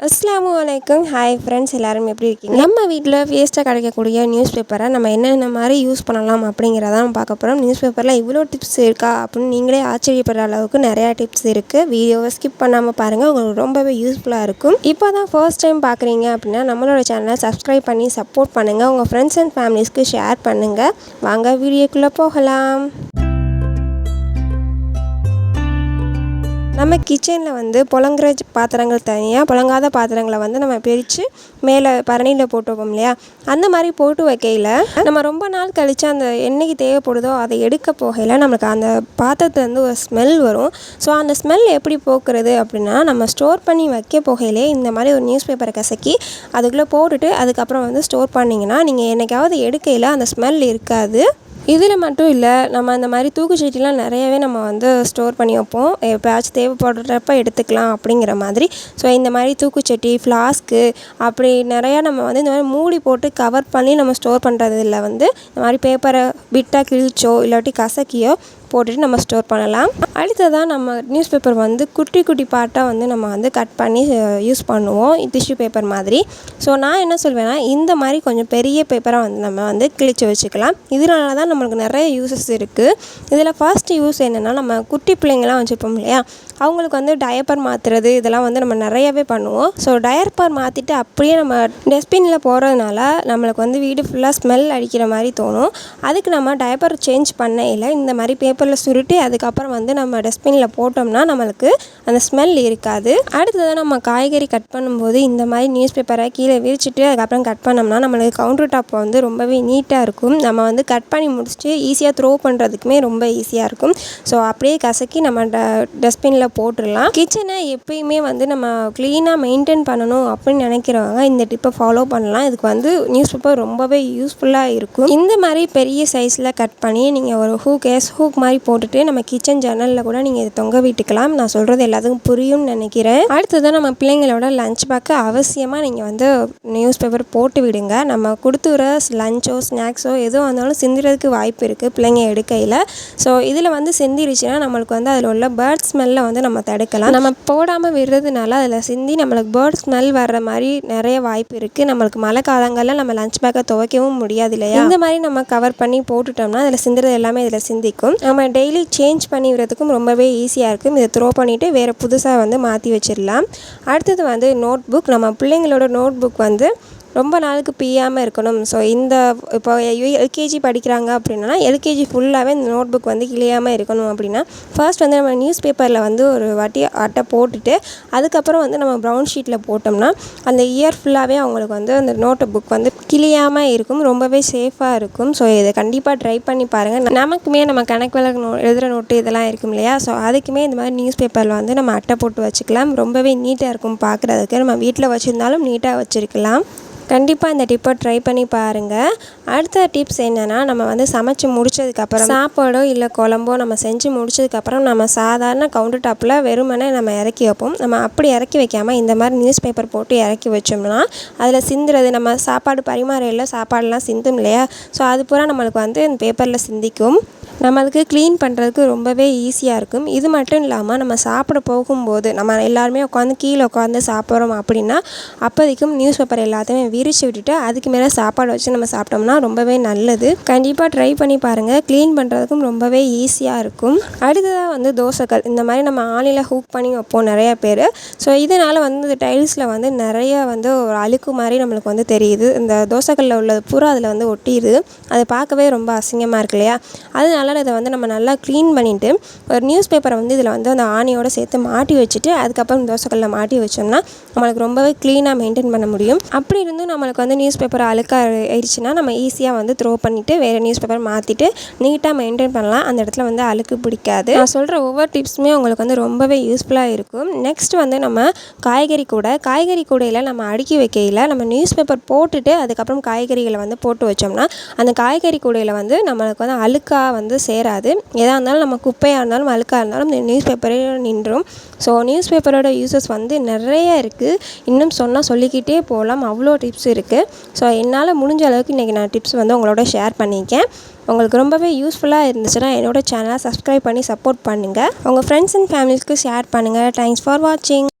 அஸ்லாம் வலைக்கம் hi friends எல்லாரும் எப்படி இருக்கீங்க? நம்ம வீட்டில் வேஸ்ட்டாக கிடைக்கக்கூடிய நியூஸ் பேப்பரை நம்ம என்னென்ன மாதிரி யூஸ் பண்ணலாம் அப்படிங்கிறத நம்ம பார்க்க போகிறோம் நியூஸ் பேப்பரில் இவ்வளோ டிப்ஸ் இருக்கா அப்படின்னு நீங்களே ஆச்சரியப்படுற அளவுக்கு நிறையா டிப்ஸ் இருக்குது வீடியோவை ஸ்கிப் பண்ணாமல் பாருங்கள் உங்களுக்கு ரொம்பவே யூஸ்ஃபுல்லாக இருக்கும். இப்போ தான் ஃபர்ஸ்ட் டைம் பார்க்குறீங்க அப்படின்னா நம்மளோட சேனலை சப்ஸ்கிரைப் பண்ணி சப்போர்ட் பண்ணுங்கள் உங்கள் ஃப்ரெண்ட்ஸ் அண்ட் ஃபேமிலிஸ்க்கு ஷேர் பண்ணுங்கள் வாங்க வீடியோக்குள்ளே போகலாம். நம்ம கிச்சனில் வந்து புழங்குற பாத்திரங்கள் தனியாக புழங்காத பாத்திரங்களை வந்து நம்ம பிரித்து மேலே பரணியில் போட்டு வைப்போம் இல்லையா? அந்த மாதிரி போட்டு வைக்கையில் நம்ம ரொம்ப நாள் கழித்து அந்த என்னைக்கு தேவைப்படுதோ அதை எடுக்க போகையில் நம்மளுக்கு அந்த பாத்திரத்துலேருந்து ஒரு ஸ்மெல் வரும். ஸோ அந்த ஸ்மெல் எப்படி போக்குறது அப்படின்னா நம்ம ஸ்டோர் பண்ணி வைக்க போகையிலே இந்த மாதிரி ஒரு நியூஸ் பேப்பரை கசக்கி அதுக்குள்ளே போட்டுட்டு அதுக்கப்புறம் வந்து ஸ்டோர் பண்ணிங்கன்னா நீங்கள் என்றைக்காவது எடுக்கையில் அந்த ஸ்மெல் இருக்காது. இதில் மட்டும் இல்லை நம்ம அந்த மாதிரி தூக்குச்சட்டிலாம் நிறையவே நம்ம வந்து ஸ்டோர் பண்ணி வைப்போம். எப்போயாச்சும் தேவைப்படுறப்ப எடுத்துக்கலாம் அப்படிங்கிற மாதிரி. ஸோ இந்த மாதிரி தூக்குச்சட்டி ஃப்ளாஸ்க்கு அப்படி நிறையா நம்ம வந்து இந்த மாதிரி மூடி போட்டு கவர் பண்ணி நம்ம ஸ்டோர் பண்ணுறதில் வந்து இந்த மாதிரி பேப்பரை பிட்டாக கிழிச்சோ இல்லாட்டி கசக்கியோ போட்டுட்டு நம்ம ஸ்டோர் பண்ணலாம். அடுத்ததாக நம்ம நியூஸ் பேப்பர் வந்து குட்டி குட்டி பார்ட்டாக வந்து நம்ம வந்து கட் பண்ணி யூஸ் பண்ணுவோம். டிஷ்யூ பேப்பர் மாதிரி. ஸோ நான் என்ன சொல்வேன்னா இந்த மாதிரி கொஞ்சம் பெரிய பேப்பராக வந்து நம்ம வந்து கிழிச்சு வச்சுக்கலாம். இதனால தான் நம்மளுக்கு நிறைய யூசஸ் இருக்குது இதில் ஃபர்ஸ்ட் யூஸ் என்னென்னா நம்ம குட்டி பிள்ளைங்களாம் வச்சுருப்போம் இல்லையா? அவங்களுக்கு வந்து டயப்பர் மாற்றுறது இதெல்லாம் வந்து நம்ம நிறையவே பண்ணுவோம். ஸோ டயப்பர் மாற்றிட்டு அப்படியே நம்ம டஸ்ட்பினில் போகிறதுனால நம்மளுக்கு வந்து வீடு ஃபுல்லாக ஸ்மெல் அடிக்கிற மாதிரி தோணும். அதுக்கு நம்ம டயப்பர் சேஞ்ச் பண்ணையில் இந்த மாதிரி பேப்பர் பேப்பரில் சுருட்டி அதுக்கப்புறம் வந்து நம்ம டஸ்ட்பினில் போட்டோம்னா நம்மளுக்கு அந்த ஸ்மெல் இருக்காது. அடுத்ததாக நம்ம காய்கறி கட் பண்ணும்போது இந்த மாதிரி நியூஸ் பேப்பரை கீழே விரிச்சிட்டு அதுக்கப்புறம் கட் பண்ணோம்னா நம்மளுக்கு கவுண்டர் டாப் வந்து ரொம்பவே நீட்டாக இருக்கும். நம்ம வந்து கட் பண்ணி முடிச்சுட்டு ஈஸியாக த்ரோ பண்ணுறதுக்குமே ரொம்ப ஈஸியாக இருக்கும். ஸோ அப்படியே கசக்கி நம்ம ட டஸ்ட்பினில் போட்டுடலாம். கிச்சனை எப்பயுமே வந்து நம்ம க்ளீனாக மெயின்டைன் பண்ணணும் அப்படின்னு நினைக்கிறவங்க இந்த டிப்பை ஃபாலோ பண்ணலாம். இதுக்கு வந்து நியூஸ் பேப்பர் ரொம்பவே யூஸ்ஃபுல்லாக இருக்கும். இந்த மாதிரி பெரிய சைஸில் கட் பண்ணி நீங்கள் ஒரு ஹூக் எஸ் ஹூக் மாதிரி போட்டுட்டு நம்ம கிச்சன் ஜன்னலில் கூட நீங்கள் இதை தொங்க விட்டுக்கலாம். நான் சொல்கிறது எல்லாத்துக்கும் புரியும்னு நினைக்கிறேன். அடுத்ததான் நம்ம பிள்ளைங்களோட லஞ்ச் பேக்கு அவசியமாக நீங்கள் வந்து நியூஸ் பேப்பர் போட்டு விடுங்க. நம்ம கொடுத்துற லஞ்சோ ஸ்நாக்ஸோ எதுவும் இருந்தாலும் சிந்துறதுக்கு வாய்ப்பு இருக்குது பிள்ளைங்க எடுக்கையில். ஸோ இதில் வந்து சிந்திருச்சுன்னா நம்மளுக்கு வந்து அதில் உள்ள பேர்ட் ஸ்மெல்லை வந்து நம்ம தடுக்கலாம். நம்ம போடாமல் விடுறதுனால அதில் சிந்தி நம்மளுக்கு பேர்ட் ஸ்மெல் வர்ற மாதிரி நிறைய வாய்ப்பு இருக்குது நம்மளுக்கு மழை காலங்களில் நம்ம லஞ்ச் பேக்கை துவைக்கவும் முடியாது இல்லையா? இந்த மாதிரி நம்ம கவர் பண்ணி போட்டுட்டோம்னா அதில் சிந்துறது எல்லாமே இதில் சிந்திக்கும். நம்ம டெய்லி சேஞ்ச் பண்ணி விடுறதுக்கும் ரொம்பவே ஈஸியாக இருக்கும். இதை த்ரோ பண்ணிவிட்டு வேறு புதுசாக வந்து மாற்றி வச்சிடலாம். அடுத்தது வந்து நோட் புக் நம்ம பிள்ளைங்களோட நோட் புக் வந்து ரொம்ப நாளுக்கு பிய்யாமல் இருக்கணும். ஸோ இந்த இப்போ எல்கேஜி படிக்கிறாங்க அப்படின்னா எல்கேஜி ஃபுல்லாகவே இந்த நோட் புக் வந்து கிளியாமல் இருக்கணும் அப்படின்னா ஃபர்ஸ்ட் வந்து நம்ம நியூஸ் பேப்பரில் வந்து ஒரு வாட்டி அட்டை போட்டுட்டு அதுக்கப்புறம் வந்து நம்ம ப்ரௌன் ஷீட்டில் போட்டோம்னா அந்த இயர் ஃபுல்லாகவே அவங்களுக்கு வந்து அந்த நோட்டு புக் வந்து கிளியாமல் இருக்கும். ரொம்பவே சேஃபாக இருக்கும். ஸோ இதை கண்டிப்பாக ட்ரை பண்ணி பாருங்கள் நமக்குமே நம்ம கணக்கு விளக்கு நோ எழுதுகிற நோட்டு இதெல்லாம் இருக்கும் இல்லையா? ஸோ அதுக்குமே இந்த மாதிரி நியூஸ் பேப்பரில் வந்து நம்ம அட்டை போட்டு வச்சுக்கலாம். ரொம்பவே நீட்டாக இருக்கும் பார்க்குறதுக்கு. நம்ம வீட்டில் வச்சுருந்தாலும் நீட்டாக வச்சுருக்கலாம். கண்டிப்பாக இந்த டிப்பை ட்ரை பண்ணி பாருங்கள் அடுத்த டிப்ஸ் என்னென்னா நம்ம வந்து சமைச்சு முடிச்சதுக்கப்புறம் சாப்பாடோ இல்லை குழம்போ நம்ம செஞ்சு முடிச்சதுக்கப்புறம் நம்ம சாதாரண கவுண்டர் டாப்பில் வெறுமனே நம்ம இறக்கி வைப்போம். நம்ம அப்படி இறக்கி வைக்காமல் இந்த மாதிரி நியூஸ் பேப்பர் போட்டு இறக்கி வச்சோம்னா அதில் சிந்துறது நம்ம சாப்பாடு பரிமாறையில் சாப்பாடெலாம் சிந்தும் இல்லையா? ஸோ அது பூரா நம்மளுக்கு வந்து இந்த பேப்பரில் சிந்திக்கும். நம்மளுக்கு க்ளீன் பண்ணுறதுக்கு ரொம்பவே ஈஸியாக இருக்கும். இது மட்டும் இல்லாமல் நம்ம சாப்பிட போகும்போது நம்ம எல்லாருமே உட்காந்து கீழே உட்காந்து சாப்பிட்றோம் அப்படின்னா அப்போதைக்கும் நியூஸ் பேப்பர் எல்லாத்தையுமே விரித்து விட்டுட்டு அதுக்கு மேலே சாப்பாடு வச்சு நம்ம சாப்பிட்டோம்னா ரொம்பவே நல்லது. கண்டிப்பாக ட்ரை பண்ணி பாருங்கள் க்ளீன் பண்ணுறதுக்கும் ரொம்பவே ஈஸியாக இருக்கும். அடுத்ததாக வந்து தோசைக்கல் இந்த மாதிரி நம்ம ஆலையில் ஹூக் பண்ணி வைப்போம் நிறைய பேர். ஸோ இதனால் வந்து இந்த டைல்ஸில் வந்து நிறைய வந்து ஒரு அழுக்கு மாதிரி நம்மளுக்கு வந்து தெரியுது. இந்த தோசைக்கல்லில் உள்ளது பூரா அதில் வந்து ஒட்டிடுது அதை பார்க்கவே ரொம்ப அசிங்கமாக இருக்கு இல்லையா? அதனால இதை வந்து நம்ம நல்லா க்ளீன் பண்ணிவிட்டு ஒரு நியூஸ் பேப்பரை வந்து இதில் வந்து அந்த ஆணியோட சேர்த்து மாட்டி வச்சுட்டு அதுக்கப்புறம் தோசைக்கல்லில் மாட்டி வச்சோம்னா நம்மளுக்கு ரொம்பவே க்ளீனாக மெயின்டைன் பண்ண முடியும். அப்படி இருந்தும் நம்மளுக்கு வந்து நியூஸ் பேப்பர் அழுக்காக ஆயிடுச்சுன்னா நம்ம ஈஸியாக வந்து த்ரோ பண்ணிவிட்டு வேறு நியூஸ் பேப்பர் மாற்றிட்டு நீட்டாக மெயின்டைன் பண்ணலாம். அந்த இடத்துல வந்து அழுக்கு பிடிக்காது. நான் சொல்கிற ஒவ்வொரு டிப்ஸுமே உங்களுக்கு வந்து ரொம்பவே யூஸ்ஃபுல்லாக இருக்கும். நெக்ஸ்ட் வந்து நம்ம காய்கறி கூடை காய்கறி கூடையில் நம்ம அடுக்கி வைக்கையில் நம்ம நியூஸ் பேப்பர் போட்டுட்டு அதுக்கப்புறம் காய்கறிகளை வந்து போட்டு வச்சோம்னா அந்த காய்கறி கூடையில் வந்து நம்மளுக்கு வந்து அழுக்காக வந்து சேராது. எதாக இருந்தாலும் நம்ம குப்பையாக இருந்தாலும் அழுக்காக இருந்தாலும் இந்த நியூஸ் பேப்பரே நின்றும். ஸோ நியூஸ் பேப்பரோட யூசஸ் வந்து நிறைய இருக்குது இன்னும் சொன்னால் சொல்லிக்கிட்டே போகலாம் அவ்வளோ டிப்ஸ் இருக்குது ஸோ என்னால் முடிஞ்ச அளவுக்கு இன்றைக்கி நான் டிப்ஸ் வந்து உங்களோட ஷேர் பண்ணியிருக்கேன். உங்களுக்கு ரொம்பவே யூஸ்ஃபுல்லாக இருந்துச்சுன்னா என்னோட சேனலை சப்ஸ்கிரைப் பண்ணி சப்போர்ட் பண்ணுங்கள் உங்கள் ஃப்ரெண்ட்ஸ் அண்ட் ஃபேமிலிஸ்க்கு ஷேர் பண்ணுங்கள் தேங்க்ஸ் ஃபார் வாட்சிங்